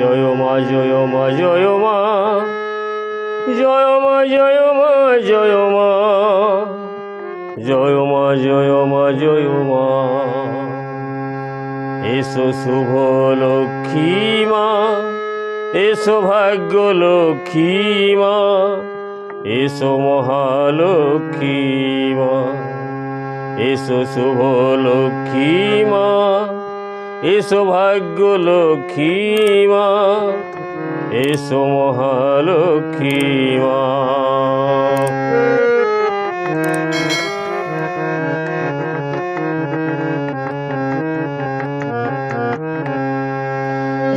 জয় মা জয় মা জয় মা। জয় মা জয় মা জয় মা। জয় মা জয় মা জয় মা। এসো শুভ লক্ষ্মী মা, এসো ভাগ্য লক্ষ্মী মা, এসো মহালক্ষ্মী মা। এসো শুভ লক্ষ্মী মা। এসো ভাগ্য লক্ষ্মী মা, এসো মহালক্ষ্মী মা।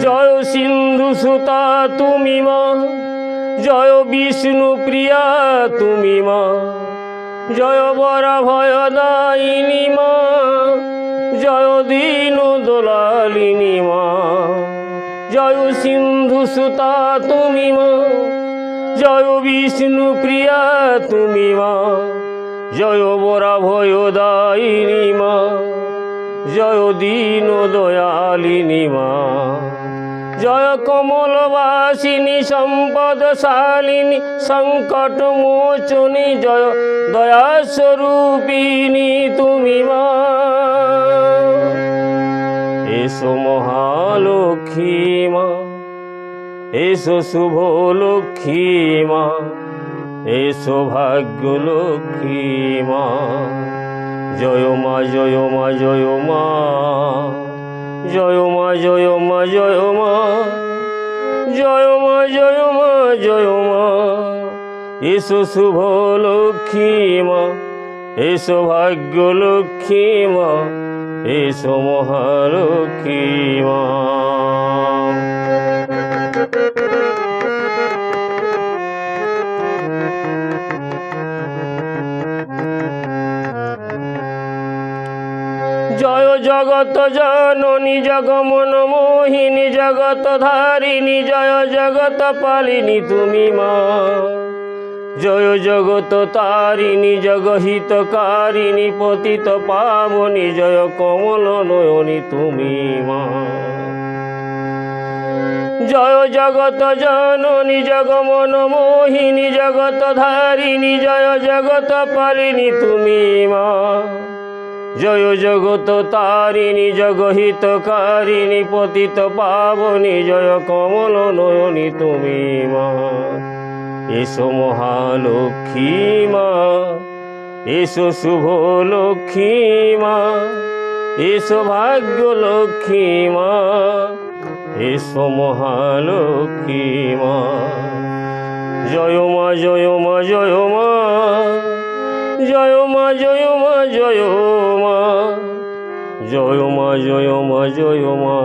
জয় সিন্ধু সুতা তুমি মা, জয় বিষ্ণু প্রিয়া তুমি মা, জয় বরা ভয় দায়িনী মা। জয় দীন দোলালিনী মা জয় সিন্ধু সুতা তুমি মা। জয় বিষ্ণু প্রিয়া তুমি মা। জয় বরা ভয় দায়িনী মা। জয় দীন দয়ালিনী মা। জয় কমলবাসিনী, সম্পদশালিনী সংকট মোচনী জয় দয়া স্বরূপিনী তুমি মা। এসো মহালক্ষ্মী মা, এসো শুভ লক্ষ্মী মা, এসো ভাগ্য লক্ষ্মী মা। জয় মা জয় মা জয় মা। জয় মা জয় মা জয় মা জয় মা জয় মা জয় মা এসো শুভ লক্ষ্মী মা, এসো ভাগ্য লক্ষ্মী মা, এসো মহালক্ষ্মী মা। জগত জননী জগমন মোহিনী জগত ধারিণী, জয় জগত পালিনী তুমি মা। জয় জগত তারিণী, জগহিতকারিণী, পতিত পাবনী, জয় কমল নয়নী তুমি মা। জয় জগত জননী, জগমন মোহিনী জগত ধারিণী, জয় জগত পালিনী তুমি মা। জয় জগত তারিণী জগহিতকারিণী পতিত পাবনী, জয় কমল নয়নী তুমি মা। এসো মহালক্ষ্মী মা, এসো শুভ লক্ষ্মী মা, এসো ভাগ্য লক্ষ্মী মা, এসো মহালক্ষ্মী মা। জয় মা জয় মা জয় মা। জয় মা জয় মা জয় মা। জয় মা জয় মা জয় মা।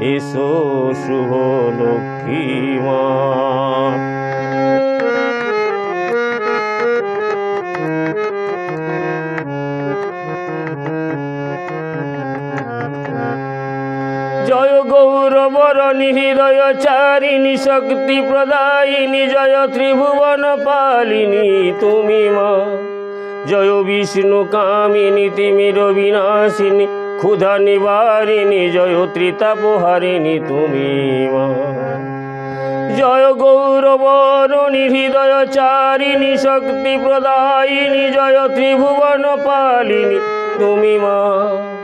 এসো শুভ লক্ষ্মী মা। গৌরবরণী হৃদয় চারিণী শক্তি প্রদায়িনী, জয় ত্রিভুবন পালিনী, তুমি মা। জয় বিষ্ণু কামিনী, তিমির বিনাশিনী, ক্ষুধা নিবারিণী, জয় ত্রিতাপহারিণী তুমি মা। জয় গৌরবরণী হৃদয় চারিণী শক্তি প্রদায়িনী, জয় ত্রিভুবন পালিনী, তুমি মা।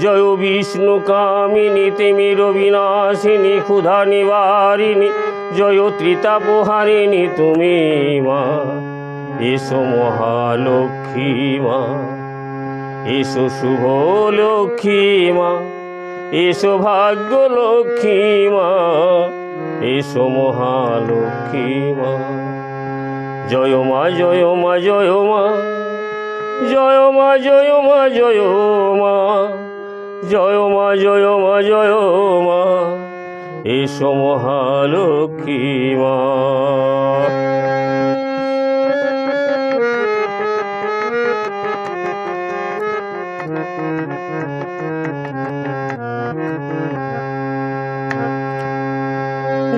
জয় বিষ্ণু কামিনী তিমির বিনাশিনী ক্ষুধা নিবারিণী, জয় ত্রিতাপহারিণী তুমি মা, এসো মহালক্ষ্মী মা, এসো শুভ লক্ষ্মী মা, এসো ভাগ্য লক্ষ্মী মা, এসো মহালক্ষ্মী মা, জয় মা জয় মা জয় মা জয় মা জয় মা জয় মা জয় মা জয় মা জয় মা। এসো মহালক্ষ্মী মা।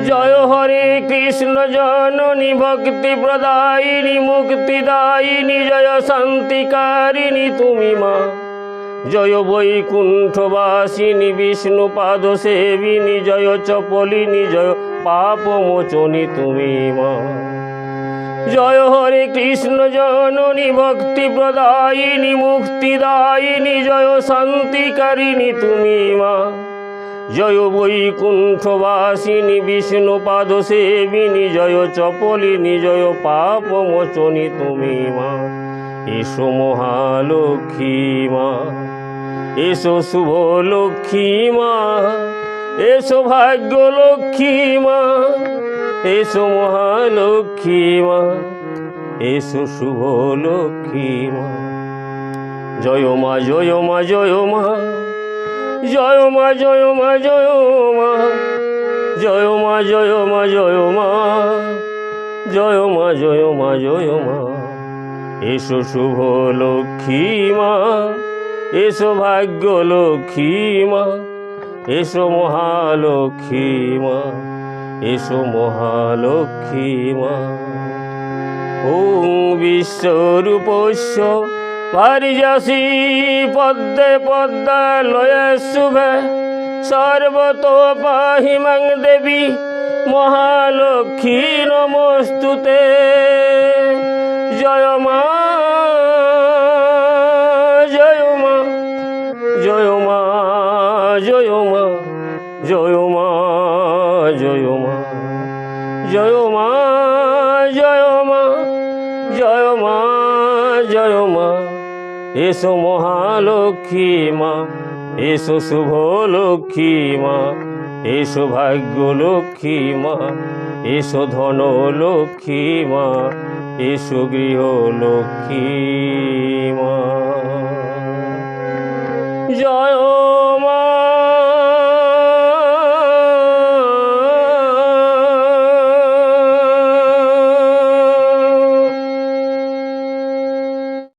জয় হরে কৃষ্ণ, জননী ভক্তি প্রদায়িনী, মুক্তিদায়িনী, জয় শান্তিকারিণী, তুমি মা। জয় বৈকুণ্ঠবাসিনী বিষ্ণু পাদ সেবিনী জয় চপলিনী জয় পাপ মোচনী তুমি মা। জয় হরে কৃষ্ণ, জননী ভক্তি প্রদায়িনী মুক্তিদায়িনী জয় শান্তিকারিণী তুমি মা। জয় বৈকুণ্ঠবাসিনী বিষ্ণু পাদ সেবিনী জয় চপলিনী জয় পাপ মোচনী তুমি মা। এসো মহালক্ষ্মী মা। এসো শুভ লক্ষ্মী মা এসো ভাগ্য লক্ষ্মী মা এসো মহালক্ষ্মী মা এসো শুভ লক্ষ্মী মা জয় মা জয় মা জয় মা জয় মা জয় মা জয় মা জয় মা জয় মা জয় মা জয় মা জয় মা জয় মা এসো শুভ লক্ষ্মী মা এসো ভাগ্য লক্ষ্মী মা, এসো মহালক্ষ্মী মা, এসো মহালক্ষ্মী মা। ওং বিশ্বরূপস্য পারিজাসী পদ্মে পদ্মালয়ে শুভে সর্বত পাহি দেবী মহালক্ষ্মী নমস্তুতে। জয় মা জয় মা জয় মা জয় মা জয় মা জয় মা জয় মা। এসো মহালক্ষ্মী মা, এসো শুভ লক্ষ্মী মা, এসো ভাগ্য লক্ষ্মী মা, এসো ধন লক্ষ্মী মা, এসো গৃহ লক্ষ্মী মা। জয়